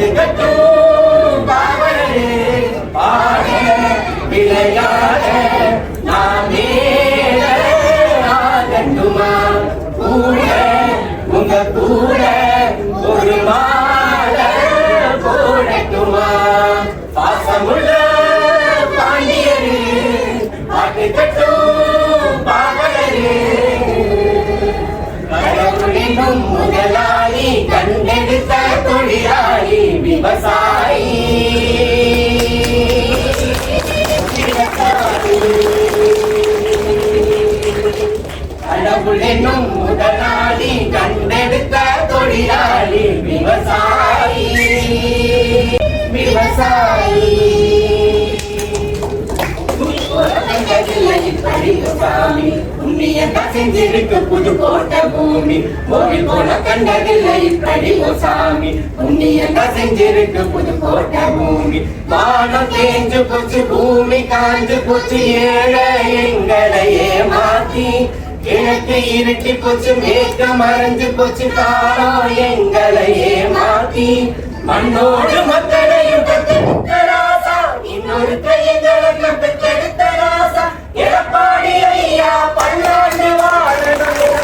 பாட்டுக்கட்டும் பாவலரே பாட விளையாட நாம் ஆகட்டுமா? தொழிலாளி விவசாயி விவசாயி. செஞ்சிருக்கு புது கோட்ட பூமி. கோவில் போல கண்டதில்லை இப்படி சாமி புண்ணியத்தை செஞ்சிருக்கு புது கோட்ட பூமி. வானம் தேஞ்சு போச்சு பூமி காஞ்சு போச்சு ஏழை எங்களை ஏமாத்தி. கிழக்கு இருட்டி போச்சு மேற்க மறைஞ்சு போச்சு. காலம் எங்களை ஏமாத்தி. மண்ணோடு மக்களையும் பெற்றெடுத்த இன்னொரு கையங்களை எடப்பாடி ஐயா பல்லாண்டு வாழணும்.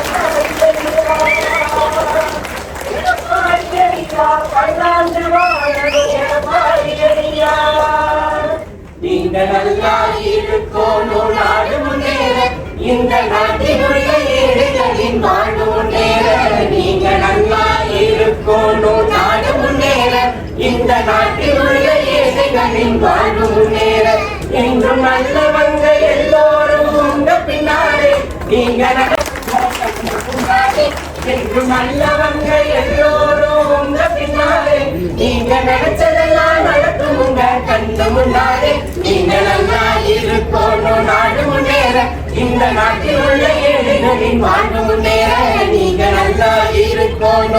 எடப்பாடி ஐயா பல்லாண்டு வாழணும். எடப்பாடி ஐயா. நல்லா இருக்கணும் நாடு முன்னேற. இந்த நாட்டில் வாழ்வு முன்னேற நீங்க நல்லா இருக்கணும். நாடு முன்னேற இந்த நாட்டில் உள்ள ஏழைகளின் வாழ்வு முன்னேற என்றும் நல்லவங்க எல்லோரும் உங்க பின்னாலே நீங்க என்றும் நல்லவங்க எல்லோரும் உங்க பின்னாலே நீங்க நினைச்சதெல்லாம் நடக்கும் உங்க கண்ணு முன்னாலே. நீங்க நல்லா இருக்கணும். நாடு முன்னேற இந்த நாட்டில் உள்ள ஏழைகளின் வாழ்வு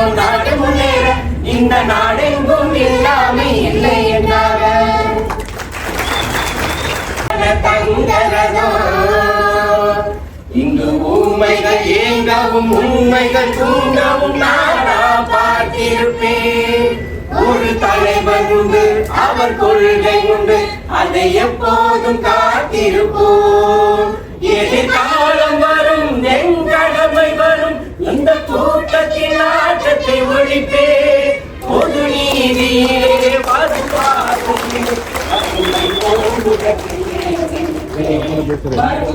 இருக்கணும் நாடு முன்னேற இந்த நாடெங்கும் இல்லாமை இல்லை என்றாக. தங்கரதோ இங்கு ஊமைகள் ஏங்கவும் உண்மைகள் தூங்கவும் நாடா பார்த்திருப்பேன். ஒரு தலைவர் உண்டு அவர் கொள்கை உண்டு அதை எப்போதும் கா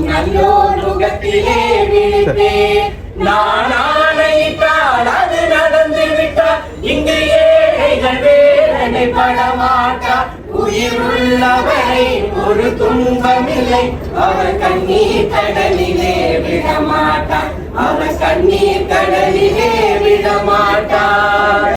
நல்லோருகத்திலே விழிப்பே நான் ஆணையிட்டால் நடந்து விட்டார். இங்கு ஏழைகள் வேதனை படமாட்டார். உயிர் உள்ளவரை ஒரு துன்பமில்லை. அவர் கண்ணீர் கடலிலே விடமாட்டார். அவர் கண்ணீர் கடலிலே விடமாட்டார்.